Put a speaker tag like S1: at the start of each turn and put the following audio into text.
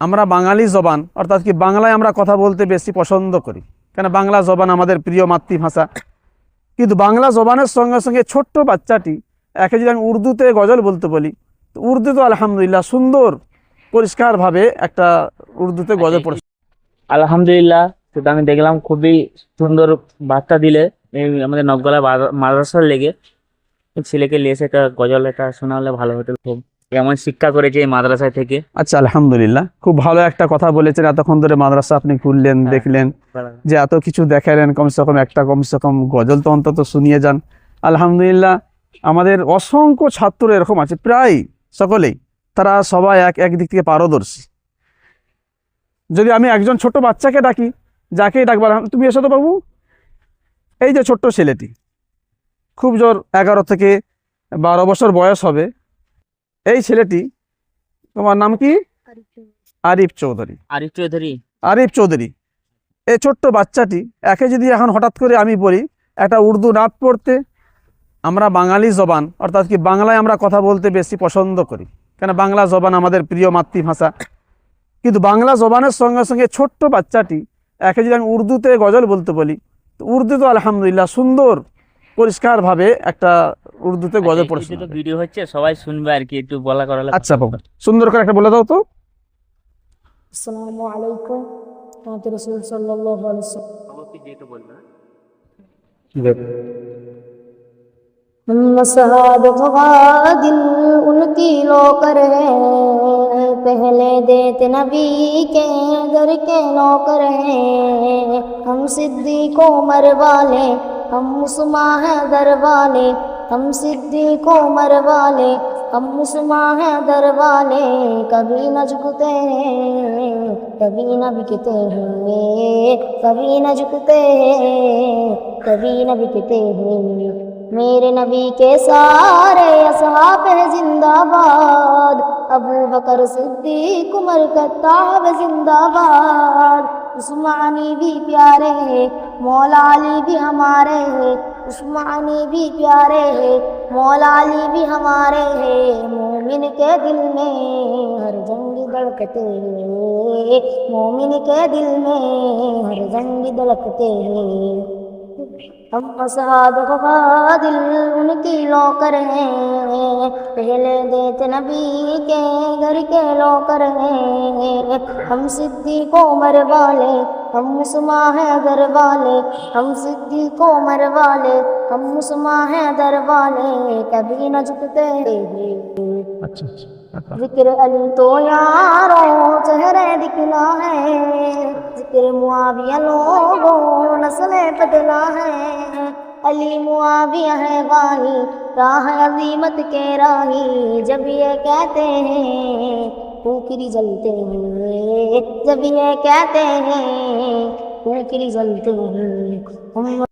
S1: আমরা বাঙালি জবান, অর্থাৎ কি বাংলায় আমরা কথা বলতে বেশি পছন্দ করি। কেন বাংলা জবান আমাদের প্রিয় মাতৃভাষা। কিন্তু বাংলা জবানের সঙ্গে সঙ্গে ছোট্ট বাচ্চাটি, একে যদি আমি উর্দুতে গজল বলতে বলি, তো উর্দু তো আলহামদুলিল্লাহ সুন্দর, পরিষ্কারভাবে একটা উর্দুতে গজল পড়ে।
S2: আলহামদুলিল্লাহ, সেটা আমি দেখলাম, খুবই সুন্দর বার্তা দিলে। আমাদের নবগলা মাদ্রাসার লেগে, ছেলেকে এসে একটা গজল একটা শোনালে ভালো হতো খুব। এমন শিক্ষা করেছে এই মাদ্রাসা থেকে?
S1: আচ্ছা আলহামদুলিল্লাহ। খুব ভালো একটা কথা বলেছেন। এতক্ষণ ধরে মাদ্রাসা আপনি ঘুরলেন
S2: হ্যাঁ।
S1: দেখলেন যে এত কিছু দেখালেন কমসে কম একটা কমসে কম গজল তো অন্তত শুনিয়ে যান। আলহামদুলিল্লাহ আমাদের অসংখ্য ছাত্র এরকম আছে প্রায় সকলেই। তারা সবাই এক একদিক থেকে পারদর্শী। যদি আমি একজন ছোট বাচ্চাকে ডাকি যাকেই ডাকবার তুমি এসো তো বাবু। এই যে ছোট্ট ছেলেটি খুব জোর এগারো থেকে বারো বছর বয়স হবে। এই ছেলেটি তোমার নাম কি? আরিফ চৌধুরী।
S2: আরিফ চৌধুরী।
S1: আরিফ চৌধুরী। এই ছোট্ট বাচ্চাটি একে যদি এখন হঠাৎ করে আমি বলি একটা উর্দু নাত পড়তে আমরা বাঙালি জবান অর্থাৎ কি বাংলায় আমরা কথা বলতে বেশি পছন্দ করি। কেন বাংলা জবান আমাদের প্রিয় মাতৃভাষা। কিন্তু বাংলা জবানের সঙ্গে সঙ্গে ছোট্ট বাচ্চাটি একে যদি আমি উর্দুতে গজল বলতে বলি তো উর্দু তো আলহামদুলিল্লাহ সুন্দর পরিষ্কারভাবে একটা উর্দুতে গজল পড়ে শোনাবে
S2: ভিডিও হচ্ছে সবাই শুনবে আর কি একটু বলা করালে
S1: আচ্ছা বাবা সুন্দর করে একটা বলে দাও তো।
S3: আসসালামু আলাইকুম আমাদের রাসূল সাল্লাল্লাহু আলাইহি ওয়াসাল্লাম আমাকে যেটা বলনা من مسعد غاد ان کی لو ہم صدیق عمر والے، ہم مسلمان حیدر والے کبھی نہ جھکتے ہیں، کبھی نہ بکتے ہیں، کبھی نہ جھکتے ہیں، کبھی نہ بکتے ہیں۔ میرے نبی کے سارے اصحاب ہیں زندہ باد، ابو بکر صدیق، عمر کتاب زندہ باد۔ عثمانی بھی پیارے مولا علی بھی ہمارے عثمانی بھی پیارے ہیں، مولا علی بھی ہمارے ہیں۔ مومن کے دل میں ہر جنگ دڑکتے ہیں۔ مومن کے دل میں ہر جنگ دھڑکتے ہیں۔ ہم اصحاب دل ان کی لوکر ہیں پہلے دیت نبی کے گھر کے لوکر ہیں ہم صدیق کو مر والے ہم مسما حیدر در والے۔ ہم صدیق کو مر والے ہم مسما حیدر در والے۔ کبھی نہ جھکتے
S1: اچھا، اچھا،
S3: اچھا۔ ذکر علی تو یاروں چہرے دکھنا ہے۔ تیرے معاویہ لوگوں نسل بدلا ہے۔ علی معاویہ ہے واہی، راہ عظیمت کے راہی۔ جب یہ کہتے ہیں، پوکری جلتے ہیں۔ جب یہ کہتے ہیں، پوکری جلتے ہیں۔